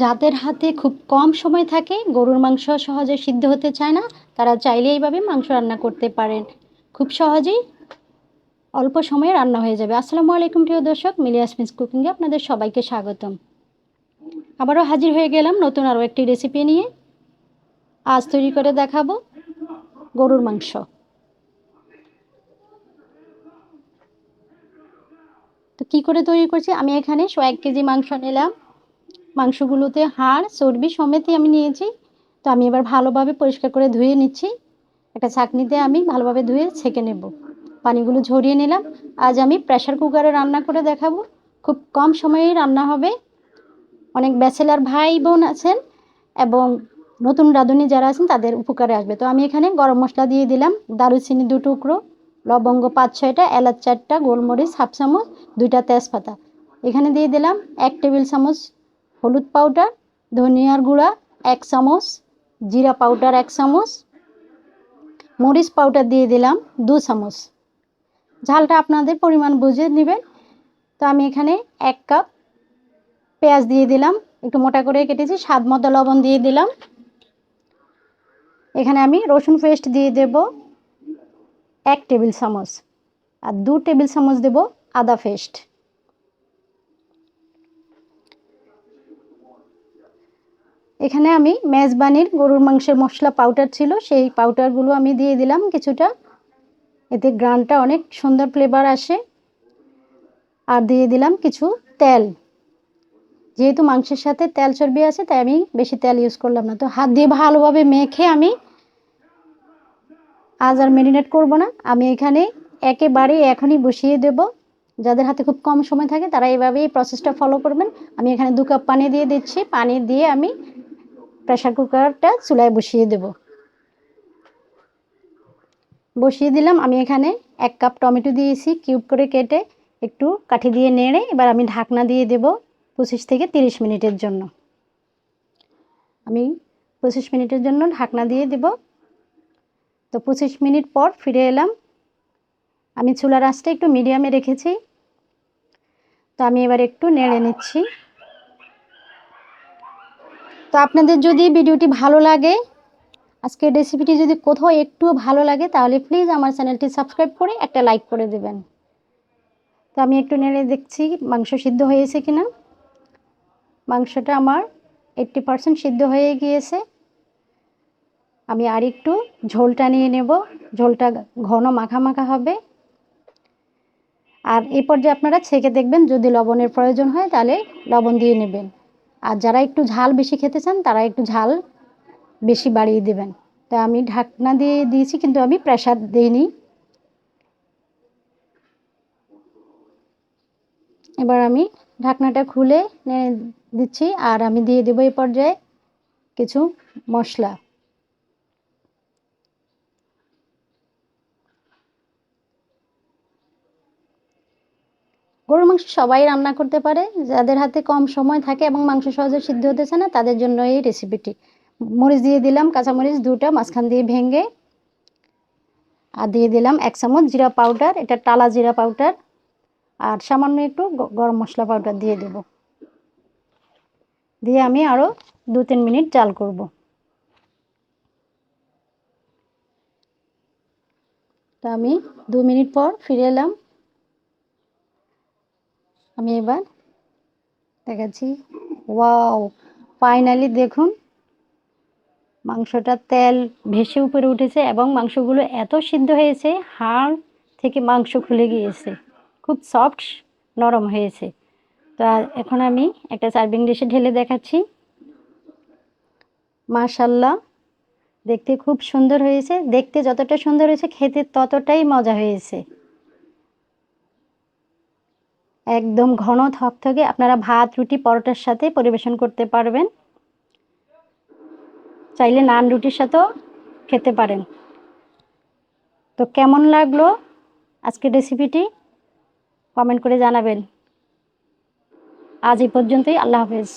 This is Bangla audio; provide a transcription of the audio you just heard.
যাদের হাতে খুব কম সময় থাকে, গরুর মাংস সহজে সিদ্ধ হতে চায় না, তারা চাইলে এইভাবে মাংস রান্না করতে পারেন। খুব সহজেই অল্প সময়ে রান্না হয়ে যাবে। আসসালামু আলাইকুম, প্রিয় দর্শক, মিলিয়াস মিস কুকিংয়ে আপনাদের সবাইকে স্বাগতম। আবারও হাজির হয়ে গেলাম নতুন আরও একটি রেসিপি নিয়ে। আজ তৈরি করে দেখাবো গরুর মাংস। তো কী করে তৈরি করছি? আমি এখানে এক কেজি মাংস নিলাম। মাংসগুলোতে হাড়, চর্বি সমেতই আমি নিয়েছি। তো আমি এবার ভালোভাবে পরিষ্কার করে ধুয়ে নিচ্ছি। একটা ছাঁকনিতে আমি ভালোভাবে ধুয়ে ছেঁকে নেব। পানিগুলো ঝরিয়ে নিলাম। আজ আমি প্রেশার কুকারে রান্না করে দেখাবো। খুব কম সময়েই রান্না হবে। অনেক ব্যাচেলার ভাই বোন আছেন এবং নতুন রাঁধুনি যারা আছেন, তাদের উপকারে আসবে। তো আমি এখানে গরম মশলা দিয়ে দিলাম। দারুচিনি দু টুকরো, লবঙ্গ পাঁচ ছয়টা, এলাচ চারটা, গোলমরিচ হাফ চামচ, দুইটা তেজপাতা। এখানে দিয়ে দিলাম এক টেবিল চামচ হলুদ পাউডার, ধনিয়ার গুঁড়া এক চামচ, জিরা পাউডার এক চামচ, মরিচ পাউডার দিয়ে দিলাম দু চামচ। ঝালটা আপনাদের পরিমাণ বুঝে নেবেন। তো আমি এখানে এক কাপ পেঁয়াজ দিয়ে দিলাম। একটু মোটা করে কেটেছি, স্বাদ মতো লবণ দিয়ে দিলাম। এখানে আমি রসুন পেস্ট দিয়ে দেব এক টেবিল চামচ আর দু টেবিল চামচ দেব আদা পেস্ট। এখানে আমি মেজবানির গরুর মাংসের মশলা পাউডার ছিল, সেই পাউডারগুলো আমি দিয়ে দিলাম কিছুটা। এতে গ্রানটা অনেক সুন্দর ফ্লেভার আসে। আর দিয়ে দিলাম কিছু তেল। যেহেতু মাংসের সাথে তেল চর্বি আছে, তাই আমি বেশি তেল ইউজ করলাম না। তো হাত দিয়ে ভালোভাবে মেখে আমি আজ আর ম্যারিনেট করব না। আমি এখানে একেবারে এখনই বসিয়ে দেব। যাদের হাতে খুব কম সময় থাকে, তারা এইভাবে এই প্রসেসটা ফলো করবেন। আমি এখানে দু কাপ পানি দিয়ে দিচ্ছি। পানি দিয়ে আমি প্রেশার কুকারটা চুলায় বসিয়ে দেব। বসিয়ে দিলাম, আমি এখানে এক কাপ টমেটো দিয়েছি, কিউব করে কেটে একটু কাঠি দিয়ে নেড়ে এবার আমি ঢাকনা দিয়ে দেব পঁচিশ থেকে তিরিশ মিনিটের জন্য। আমি পঁচিশ মিনিটের জন্য ঢাকনা দিয়ে দেব। তো পঁচিশ মিনিট পর ফিরে এলাম। আমি চুলার আঁচটা একটু মিডিয়ামে রেখেছি। তো আমি এবার একটু নেড়ে নিচ্ছি। তো আপনাদের যদি ভিডিওটি ভালো লাগে, আজকের রেসিপিটি যদি কোথাও একটুও ভালো লাগে, তাহলে প্লিজ আমার চ্যানেলটি সাবস্ক্রাইব করে একটা লাইক করে দেবেন। তো আমি একটু নেড়ে দেখছি মাংস সিদ্ধ হয়েছে কি না মাংসটা আমার এইট্টি পারসেন্ট সিদ্ধ হয়ে গিয়েছে। আমি আর একটু ঝোলটা নিয়ে নেব। ঝোলটা ঘন মাখা মাখা হবে। আর এই পর্যায়ে আপনারা ছেঁকে দেখবেন, যদি লবণের প্রয়োজন হয় তাহলে লবণ দিয়ে নেবেন। আর যারা একটু ঝাল বেশি খেতে চান, তারা একটু ঝাল বেশি বাড়িয়ে দেবেন। তা আমি ঢাকনা দিয়ে দিয়েছি, কিন্তু আমি প্রেশার দিইনি। এবার আমি ঢাকনাটা খুলে দিচ্ছি, আর আমি দিয়ে দেবো এই পর্যায়ে কিছু মশলা। গরুর মাংস সবাই রান্না করতে পারে, যাদের হাতে কম সময় থাকে এবং মাংস সহজে সিদ্ধ হতেছে না, তাদের জন্য এই রেসিপিটি মরিচ দিয়ে দিলাম, কাঁচামরিচ দুটা, মাঝখান দিয়ে ভেঙে, আর দিয়ে দিলাম এক চামচ জিরা পাউডার, এটা টালা জিরা পাউডার, আর সামান্য একটু গরম মশলা পাউডার দিয়ে দেব। দিয়ে আমি আরও দু তিন মিনিট জাল করব। তো আমি দু মিনিট পর ফিরে এলাম। আমি এবার দেখাচ্ছি। ওয়াও! ফাইনালি দেখুন, মাংসটা তেল ভেসে উপরে উঠেছে এবং মাংসগুলো এত সিদ্ধ হয়েছে, হাড় থেকে মাংস খুলে গিয়েছে। খুব সফট নরম হয়েছে। তো এখন আমি একটা সার্ভিং ডিশে ঢেলে দেখাচ্ছি। মাশাল্লাহ দেখতে খুব সুন্দর হয়েছে। দেখতে যতটা সুন্দর হয়েছে, খেতে ততটাই মজা হয়েছে। একদম ঘন থকথকে আপনারা ভাত, রুটি, পরোটার সাথে পরিবেশন করতে পারবেন। চাইলে নান, রুটির সাথেও খেতে পারেন। তো কেমন লাগল আজকের রেসিপিটি কমেন্ট করে জানাবেন। আজ এই পর্যন্তই, আল্লাহ হাফেজ।